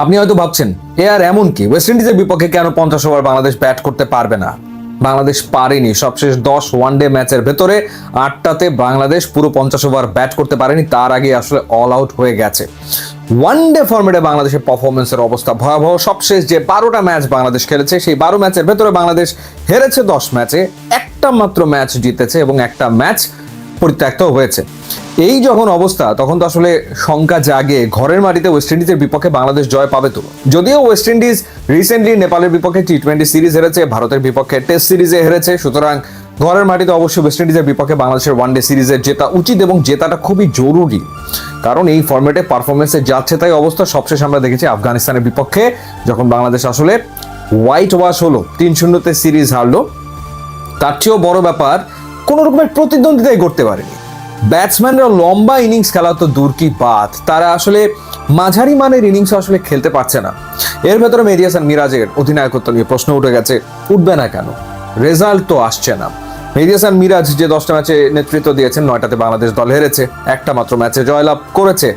আপনি হয়তো ভাবছেন, এ আর এমন কি? ওয়েস্ট ইন্ডিজের বিপক্ষে কেন পঞ্চাশ ওভার বাংলাদেশ ব্যাট করতে পারবে না? বাংলাদেশ পারেনি, সবশেষ দশ ওয়ানডে ম্যাচের ভেতরে আটটাতে বাংলাদেশ পুরো পঞ্চাশ ওভার ব্যাট করতে পারেনি, তার আগে আসলে অল আউট হয়ে গেছে। ওয়ানডে ফর্মেটে বাংলাদেশের পারফরমেন্সের অবস্থা ভয়াবহ। সবশেষ যে বারোটা ম্যাচ বাংলাদেশ খেলেছে, সেই বারো ম্যাচের ভেতরে বাংলাদেশ হেরেছে দশ ম্যাচে একটা মাত্র ম্যাচ জিতেছে এবং একটা ম্যাচ পরিত্যক্ত হয়েছে। এই যখন অবস্থা, তখন তো আসলে শঙ্কা জাগে, ঘরের মাটিতে ওয়েস্ট ইন্ডিজের বিপক্ষে বাংলাদেশ জয় পাবে তো। যদিও ওয়েস্ট ইন্ডিজ রিসেন্টলি নেপালের বিপক্ষে টি টোয়েন্টি সিরিজ হেরেছে, ভারতের বিপক্ষে টেস্ট সিরিজে হেরেছে, সুতরাং ঘরের মাটিতে অবশ্যই ওয়েস্ট ইন্ডিজের বিপক্ষে বাংলাদেশের ওয়ানডে সিরিজে জেতা উচিত এবং জেতাটা খুবই জরুরি। কারণ এই ফর্মেটে পারফরমেন্সে যাচ্ছে তাই অবস্থা। সবশেষ আমরা দেখেছি আফগানিস্তানের বিপক্ষে, যখন বাংলাদেশ আসলে হোয়াইট ওয়াশ হলো, তিন শূন্যতে সিরিজ হারলো। তার চেয়েও বড় ব্যাপার কোনো রকমের প্রতিদ্বন্দ্বিতাই করতে পারেনি। ব্যাটসম্যানরা লম্বা ইনিংস খেলা তো দূর কি বাদ তারা আসলে মাঝারি মানের ইনিংস আসলে খেলতে পারছে না। এর ভেতরে মেডিয়াসান মিরাজের অধিনায়কত্ব নিয়ে প্রশ্ন উঠে গেছে, উঠবে না কেন? রেজাল্ট তো আসছে না। মেডিয়াসান মিরাজ যে দশটা ম্যাচে নেতৃত্ব দিয়েছেন, নয়টাতে বাংলাদেশ দল হেরেছে, একটা মাত্র ম্যাচে জয়লাভ করেছে।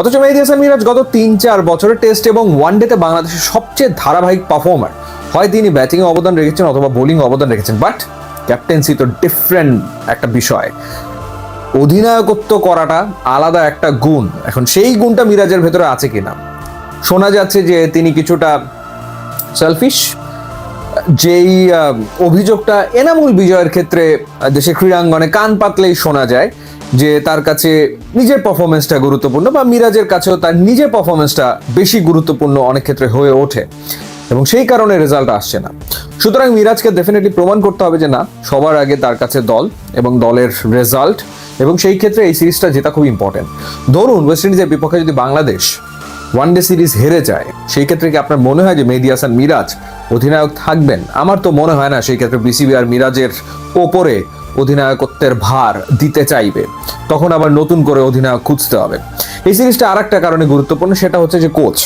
অথচ মেহেদি হাসান মিরাজ গত তিন চার বছরে টেস্ট এবং ওয়ানডেতে বাংলাদেশের সবচেয়ে ধারাবাহিক পারফর্মার। হয় তিনি ব্যাটিংয়ে অবদান রেখেছেন অথবা বোলিং অবদান রেখেছেন, বাট ক্যাপ্টেন্সি তো ডিফারেন্ট একটা বিষয়। অধিনায়কত্ব করাটা আলাদা একটা গুণ। এখন সেই গুণটা মিরাজের ভেতরে আছে কিনা? শোনা যাচ্ছে যে তিনি কিছুটা সেলফিশ যেই অভিযোগটা এনামুল বিজয়ের ক্ষেত্রে দেশের ক্রীড়াঙ্গনে কান পাতলেই শোনা যায় যে তার কাছে নিজের পারফরমেন্সটা গুরুত্বপূর্ণ বা মিরাজের কাছেও তার নিজের পারফরমেন্সটা বেশি গুরুত্বপূর্ণ অনেক ক্ষেত্রে হয়ে ওঠে। এবং সেই কারণে রেজাল্ট আসছে না। সুতরাং মিরাজকে ডেফিনেটলি প্রমাণ করতে হবে যে না, সবার আগে তার কাছে দল এবং দলের রেজাল্ট এবং সেই ক্ষেত্রে এই সিরিজটা জেতা খুব ইম্পর্টেন্ট ধরুন ওয়েস্ট ইন্ডিজের বিপক্ষে যদি বাংলাদেশ ওয়ান ডে সিরিজ হেরে যায়, সেই ক্ষেত্রে কি আপনার মনে হয় যে মেহেদি হাসান মিরাজ অধিনায়ক থাকবেন? আমার তো মনে হয় না সেই ক্ষেত্রে বিসিবি আর মিরাজের ওপরে অধিনায়কত্বের ভার দিতে চাইবে। তখন আবার নতুন করে অধিনায়ক খুঁজতে হবে। এই সিরিজটা আর একটা কারণে গুরুত্বপূর্ণ, সেটা হচ্ছে যে কোচ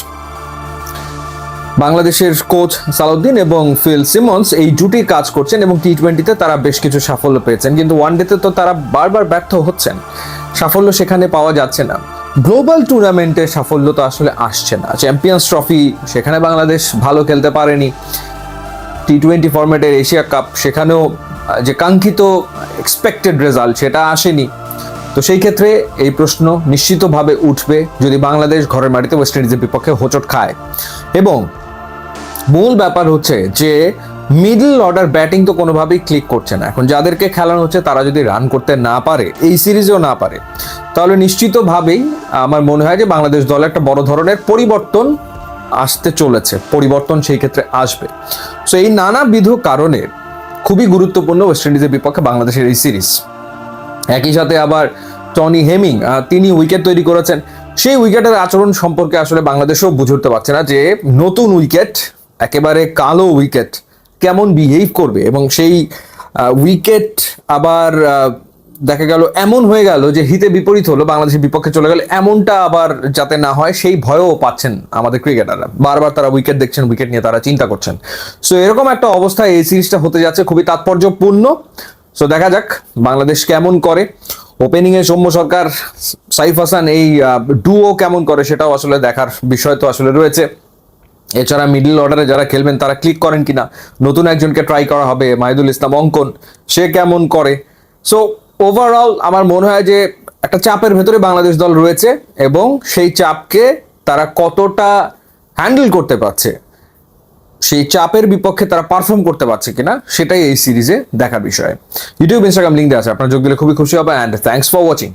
বাংলাদেশের কোচ সালাউদ্দিন এবং ফিল সিমন্স এই জুটি কাজ করছেন এবং টি টোয়েন্টিতে তারা বেশ কিছু সাফল্য পেয়েছেন। কিন্তু ওয়ানডেতে তো তারা বারবার ব্যর্থ হচ্ছেন। সাফল্য সেখানে পাওয়া যাচ্ছে না। গ্লোবাল টুর্নামেন্টে সাফল্য তো আসলে আসছে না। চ্যাম্পিয়ন্স ট্রফি, সেখানে বাংলাদেশ ভালো খেলতে পারেনি। টি টোয়েন্টি ফরম্যাটের এশিয়া কাপ, সেখানেও যে কাঙ্ক্ষিত এক্সপেক্টেড রেজাল্ট সেটা আসেনি। তো সেই ক্ষেত্রে এই প্রশ্ন নিশ্চিতভাবে উঠবে যদি বাংলাদেশ ঘরের মাটিতে ওয়েস্ট ইন্ডিজের বিপক্ষে হোঁচট খায়। এবং মূল ব্যাপার হচ্ছে যে মিডল অর্ডার ব্যাটিং তো কোনোভাবেই ক্লিক করছে না। এখন যাদেরকে খেলানো হচ্ছে, তারা যদি রান করতে না পারে, এই সিরিজেও না পারে, তাহলে নিশ্চিতভাবেই আমার মনে হয় যে বাংলাদেশ দলে একটা বড় ধরনের পরিবর্তন আসতে চলেছে, পরিবর্তন সেই ক্ষেত্রে আসবে। সো এই নানাবিধ কারণে খুবই গুরুত্বপূর্ণ ওয়েস্ট ইন্ডিজের বিপক্ষে বাংলাদেশের এই সিরিজ। একই সাথে আবার টনি হেমিং তিনি উইকেট তৈরি করেছেন। সেই উইকেটের আচরণ সম্পর্কে আসলে বাংলাদেশও বুঝে উঠতে পারছে না যে নতুন উইকেট একেবারে কালো উইকেট কেমন বিহেভ করবে? এবং সেই উইকেট আবার দেখা গেল এমন হয়ে গেল যে হিতে বিপরীত হলো, বাংলাদেশের বিপক্ষে চলে গেল, এমনটা আবার যাতে না হয় সেই ভয়ও পাচ্ছেন আমাদের ক্রিকেটাররা। বারবার তারা উইকেট দেখছেন উইকেট নিয়ে তারা চিন্তা করছেন। সো এরকম একটা অবস্থায় এই সিরিজটা হতে যাচ্ছে, খুবই তাৎপর্যপূর্ণ। সো দেখা যাক বাংলাদেশ কেমন করে। ওপেনিং এ সৌম্য সরকার, সাইফ হাসান এই ডুও কেমন করে সেটাও আসলে দেখার বিষয় তো আসলে রয়েছে। এছাড়া মিডল অর্ডারে যারা খেলবেন, তারা ক্লিক করেন কিনা? নতুন একজনকে ট্রাই করা হবে মাহিদুল ইসলাম অঙ্কন, সে কেমন করে? সো ওভারঅল আমার মনে হয় যে একটা চাপের ভেতরে বাংলাদেশ দল রয়েছে এবং সেই চাপকে তারা কতটা হ্যান্ডেল করতে পারছে, সেই চাপের বিপক্ষে তারা পারফর্ম করতে পারছে কিনা, সেটাই এই সিরিজে দেখার বিষয়। ইউটিউব ইনস্টাগ্রাম লিঙ্ক দেওয়া আছে, আপনার যোগ দিলে খুবই খুশি হবে অ্যান্ড থ্যাংকস ফর ওয়াচিং